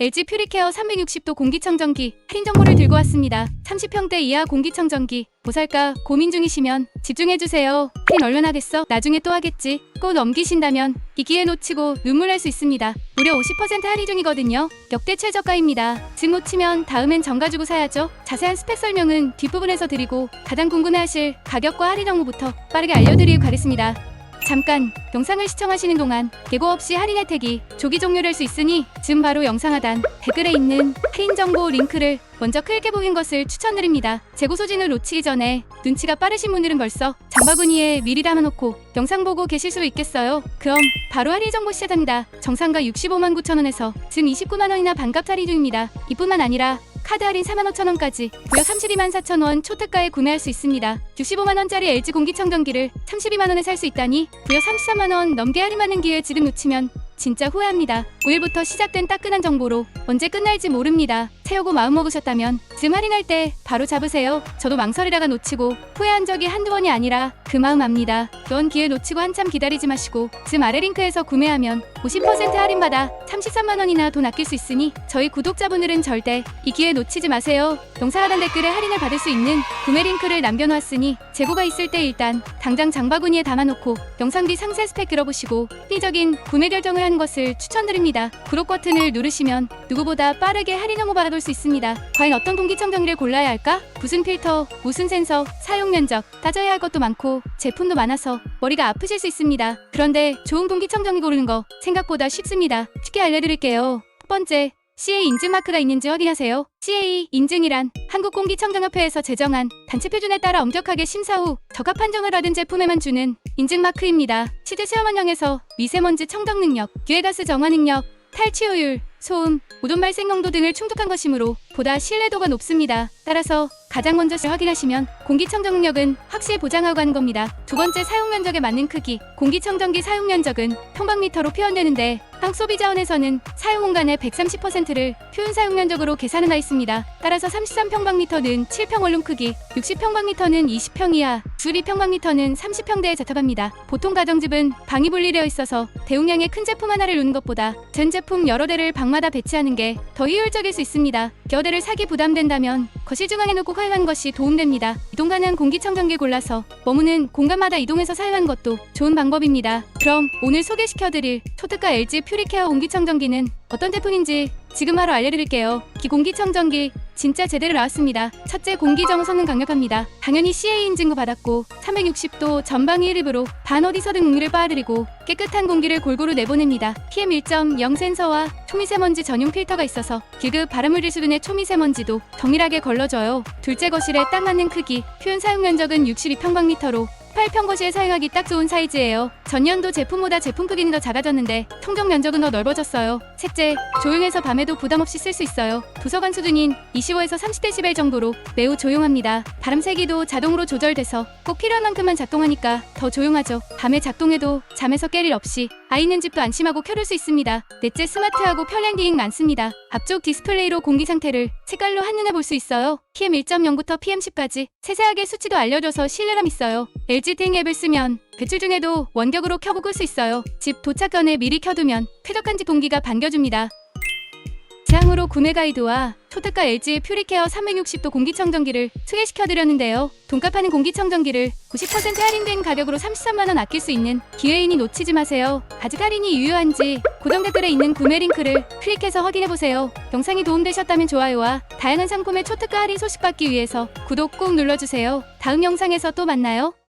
LG 퓨리케어 360도 공기청정기 할인 정보를 들고 왔습니다. 30평대 이하 공기청정기 뭐 살까 고민 중이시면 집중해주세요. 할인 얼른 하겠어? 나중에 또 하겠지. 꼭 넘기신다면 이 기회 놓치고 눈물 날 수 있습니다. 무려 50% 할인 중이거든요. 역대 최저가입니다. 즉 놓치면 다음엔 정가 주고 사야죠. 자세한 스펙 설명은 뒷부분에서 드리고 가장 궁금해하실 가격과 할인 정보부터 빠르게 알려드리고 가겠습니다. 잠깐 영상을 시청하시는 동안 예고 없이 할인 혜택이 조기 종료될 수 있으니 지금 바로 영상 하단 댓글에 있는 할인 정보 링크를 먼저 클릭해 보는 것을 추천드립니다. 재고 소진을 놓치기 전에 눈치가 빠르신 분들은 벌써 장바구니에 미리 담아놓고 영상 보고 계실 수 있겠어요. 그럼 바로 할인 정보 시작합니다. 정상가 65만 9천 원에서 지금 29만 원이나 반값 할인 중입니다. 이뿐만 아니라 카드 할인 4만 5천 원까지 무려 32만 4천 원 초특가에 구매할 수 있습니다. 65만 원짜리 LG 공기청정기를 32만 원에 살 수 있다니 무려 33만 원 넘게 할인받는 기회 지금 놓치면 진짜 후회합니다. 5일부터 시작된 따끈한 정보로 언제 끝날지 모릅니다. 세우고 마음먹으셨다면 지금 할인할 때 바로 잡으세요. 저도 망설이다가 놓치고 후회한 적이 한두 번이 아니라 그 마음 압니다. 이번 기회 놓치고 한참 기다리지 마시고 지금 아래 링크에서 구매하면 50% 할인받아 33만 원이나 돈 아낄 수 있으니 저희 구독자분들은 절대 이 기회 놓치지 마세요. 영상 하단 댓글에 할인을 받을 수 있는 구매 링크를 남겨놓았으니 재고가 있을 때 일단 당장 장바구니에 담아놓고 영상 뒤 상세 스펙 들어보시고 합리적인 구매 결정을 하는 것을 추천드립니다. 구독 버튼을 누르시면 누구보다 빠르게 할인 정보 받아 볼 수 있습니다. 과연 어떤 공기청정기를 골라야 할까? 무슨 필터, 무슨 센서, 사용 면적 따져야 할 것도 많고 제품도 많아서 머리가 아프실 수 있습니다. 그런데 좋은 공기청정기 고르는 거 생각보다 쉽습니다. 쉽게 알려드릴게요. 첫 번째, CA 인증 마크가 있는지 확인하세요. CA 인증이란 한국공기청정협회에서 제정한 단체 표준에 따라 엄격하게 심사 후 적합 판정을 받은 제품에만 주는 인증 마크입니다. 치즈 체험원형에서 미세먼지 청정 능력, 유해가스 정화 능력, 탈취효율, 소음, 오존 발생 농도 등을 충족한 것이므로 보다 신뢰도가 높습니다. 따라서 가장 먼저 확인하시면 공기청정 능력은 확실히 보장하고 가는 겁니다. 두 번째 사용 면적에 맞는 크기, 공기청정기 사용 면적은 평방미터로 표현되는데 한국 소비자원에서는 사용 공간의 130%를 표현 사용 면적으로 계산해 나 있습니다. 따라서 33평방미터는 7평 원룸 크기, 60평방미터는 20평 이하, 12평방미터는 30평대에 적합합니다. 보통 가정집은 방이 분리되어 있어서 대용량의 큰 제품 하나를 놓는 것보다 전 제품 여러 대를 방마다 배치하는 게 더 효율적일 수 있습니다. 여러 대를 사기 부담된다면 거실 중앙에 놓고 활용하는 것이 도움됩니다. 이동 가능 공기청정기 골라서 머무는 공간마다 이동해서 사용하는 것도 좋은 방법입니다. 그럼 오늘 소개시켜드릴 초특가 LG 퓨 리케어 공기청정기는 어떤 제품인지 지금 바로 알려드릴게요. 기 공기청정기 진짜 제대로 나왔습니다. 첫째 공기 정화 성능 강력합니다. 당연히 CA 인증도 받았고 360도 전방위 일입으로 반 어디서든 공기를 빨아들이고 깨끗한 공기를 골고루 내보냅니다. PM 1.0 센서와 초미세먼지 전용 필터가 있어서 길급 바람물질 수준의 초미세먼지도 정밀하게 걸러져요. 둘째 거실에 딱 맞는 크기, 표현 사용 면적은 62평방미터로 8평 거실에 사용하기 딱 좋은 사이즈예요. 전년도 제품보다 제품 크기는 더 작아졌는데 통정 면적은 더 넓어졌어요. 셋째, 조용해서 밤에도 부담 없이 쓸 수 있어요. 도서관 수준인 25에서 30데시벨 정도로 매우 조용합니다. 바람 세기도 자동으로 조절돼서 꼭 필요한 만큼만 작동하니까 더 조용하죠. 밤에 작동해도 잠에서 깰 일 없이 아이 있는 집도 안심하고 켜둘 수 있습니다. 넷째, 스마트하고 편리한 기능 많습니다. 앞쪽 디스플레이로 공기 상태를 색깔로 한눈에 볼 수 있어요. PM 1.0부터 PM10까지 세세하게 수치도 알려줘서 신뢰감 있어요. LG 팅 앱을 쓰면 배출 중에도 원격으로 켜고 끌 수 있어요. 집 도착 전에 미리 켜두면 쾌적한 집 공기가 반겨줍니다. 제항으로 구매 가이드와 초특가 LG 퓨리케어 360도 공기청정기를 소개시켜드렸는데요. 돈값 하는 공기청정기를 90% 할인된 가격으로 33만원 아낄 수 있는 기회이니 놓치지 마세요. 아직 할인이 유효한지 고정 댓글에 있는 구매 링크를 클릭해서 확인해보세요. 영상이 도움되셨다면 좋아요와 다양한 상품의 초특가 할인 소식 받기 위해서 구독 꼭 눌러주세요. 다음 영상에서 또 만나요.